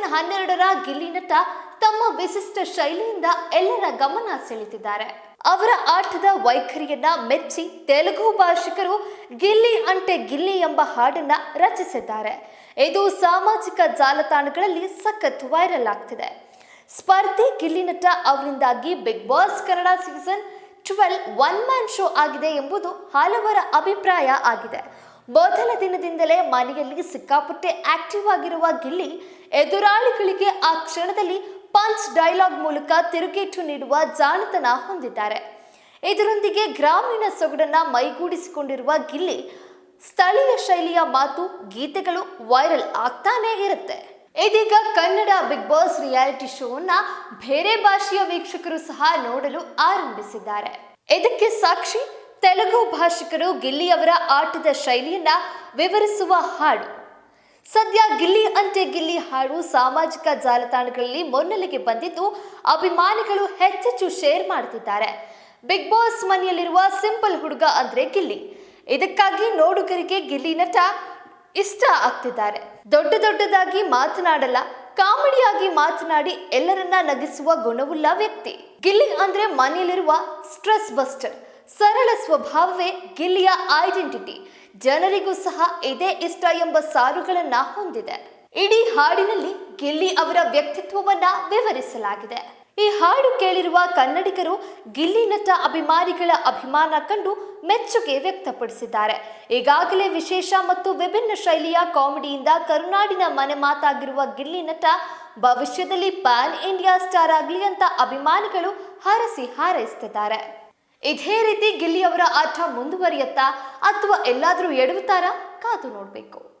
Season ಹನ್ನೆರಡರ ಗಿಲ್ಲಿ ನಟ ತಮ್ಮ ವಿಶಿಷ್ಟ ಶೈಲಿಯಿಂದ ಎಲ್ಲರ ಗಮನ ಸೆಳೆತಿದ್ದಾರೆ ಅವರ ಆಟದ ವೈಖರಿಯನ್ನ ಮೆಚ್ಚಿ ತೆಲುಗು ಭಾಷಿಕರು ಗಿಲ್ಲಿ ಅಂಟೆ ಗಿಲ್ಲಿ ಎಂಬ ಹಾಡನ್ನ ರಚಿಸಿದ್ದಾರೆ. ಇದು ಸಾಮಾಜಿಕ ಜಾಲತಾಣಗಳಲ್ಲಿ ಸಖತ್ ವೈರಲ್ ಆಗ್ತಿದೆ. ಸ್ಪರ್ಧಿ ಗಿಲ್ಲಿ ನಟ ಅವರಿಂದಾಗಿ Bigg Boss Kannada season twelve one man show ಆಗಿದೆ ಎಂಬುದು ಹಲವರ ಅಭಿಪ್ರಾಯ ಆಗಿದೆ. ಮೊದಲ ದಿನದಿಂದಲೇ ಮನೆಯಲ್ಲಿ ಸಿಕ್ಕಾಪಟ್ಟೆ ಆಕ್ಟಿವ್ ಆಗಿರುವ ಗಿಲ್ಲಿ ಎದುರಾಳಿಗಳಿಗೆ ಆ ಕ್ಷಣದಲ್ಲಿ ಪಂಚ್ ಡೈಲಾಗ್ ಮೂಲಕ ತಿರುಗೇಟು ನೀಡುವ ಜಾಣತನ ಹೊಂದಿದ್ದಾರೆ. ಇದರೊಂದಿಗೆ ಗ್ರಾಮೀಣ ಸೊಗಡನ್ನ ಮೈಗೂಡಿಸಿಕೊಂಡಿರುವ ಗಿಲ್ಲಿ ಸ್ಥಳೀಯ ಶೈಲಿಯ ಮಾತು, ಗೀತೆಗಳು ವೈರಲ್ ಆಗ್ತಾನೇ ಇರುತ್ತೆ. ಇದೀಗ ಕನ್ನಡ ಬಿಗ್ ಬಾಸ್ ರಿಯಾಲಿಟಿ ಶೋನ ಬೇರೆ ಭಾಷೆಯ ವೀಕ್ಷಕರು ಸಹ ನೋಡಲು ಆರಂಭಿಸಿದ್ದಾರೆ. ಇದಕ್ಕೆ ಸಾಕ್ಷಿ ತೆಲುಗು ಭಾಷಿಕರು ಗಿಲ್ಲಿಯವರ ಆಟದ ಶೈಲಿಯನ್ನ ವಿವರಿಸುವ ಹಾಡು. ಸದ್ಯ ಗಿಲ್ಲಿ ಅಂತೆ ಗಿಲ್ಲಿ ಹಾಡು ಸಾಮಾಜಿಕ ಜಾಲತಾಣಗಳಲ್ಲಿ ಮೊನ್ನೆಲೆಗೆ ಬಂದಿದ್ದು ಅಭಿಮಾನಿಗಳು ಹೆಚ್ಚೆಚ್ಚು ಶೇರ್ ಮಾಡ್ತಿದ್ದಾರೆ. ಬಿಗ್ ಬಾಸ್ ಮನೆಯಲ್ಲಿರುವ ಸಿಂಪಲ್ ಹುಡುಗ ಅಂದ್ರೆ ಗಿಲ್ಲಿ. ಇದಕ್ಕಾಗಿ ನೋಡುಗರಿಗೆ ಗಿಲ್ಲಿ ನಟ ಇಷ್ಟ ಆಗ್ತಿದ್ದಾರೆ. ದೊಡ್ಡ ದೊಡ್ಡದಾಗಿ ಮಾತನಾಡಲ್ಲ, ಕಾಮಿಡಿಯಾಗಿ ಮಾತನಾಡಿ ಎಲ್ಲರನ್ನ ನಗಿಸುವ ಗುಣವುಳ್ಳ ವ್ಯಕ್ತಿ. ಗಿಲ್ಲಿ ಅಂದ್ರೆ ಮನೆಯಲ್ಲಿರುವ ಸ್ಟ್ರೆಸ್ ಬಸ್ಟರ್. ಸರಳ ಸ್ವಭಾವವೇ ಗಿಲ್ಲಿಯ ಐಡೆಂಟಿಟಿ. ಜನರಿಗೂ ಸಹ ಇದೇ ಇಷ್ಟ ಎಂಬ ಸಾಲುಗಳನ್ನ ಹೊಂದಿದೆ. ಇಡೀ ಹಾಡಿನಲ್ಲಿ ಗಿಲ್ಲಿ ಅವರ ವ್ಯಕ್ತಿತ್ವವನ್ನ ವಿವರಿಸಲಾಗಿದೆ. ಈ ಹಾಡು ಕೇಳಿರುವ ಕನ್ನಡಿಗರು ಗಿಲ್ಲಿ ನಟ ಅಭಿಮಾನಿಗಳ ಅಭಿಮಾನ ಕಂಡು ಮೆಚ್ಚುಗೆ ವ್ಯಕ್ತಪಡಿಸಿದ್ದಾರೆ. ಈಗಾಗಲೇ ವಿಶೇಷ ಮತ್ತು ವಿಭಿನ್ನ ಶೈಲಿಯ ಕಾಮಿಡಿಯಿಂದ ಕರುನಾಡಿನ ಮನೆ ಮಾತಾಗಿರುವ ಗಿಲ್ಲಿ ನಟ ಭವಿಷ್ಯದಲ್ಲಿ ಪ್ಯಾನ್ ಇಂಡಿಯಾ ಸ್ಟಾರ್ ಆಗಲಿ ಅಂತ ಅಭಿಮಾನಿಗಳು ಹರಸಿ ಹಾರೈಸುತ್ತಿದ್ದಾರೆ. ಇದೇ ರೀತಿ ಗಿಲ್ಲಿ ಅವರ ಆಟ ಮುಂದುವರಿಯುತ್ತಾ ಅಥವಾ ಎಲ್ಲಾದರೂ ಎಡವುತ್ತಾರಾ? ಕಾದು ನೋಡಬೇಕು.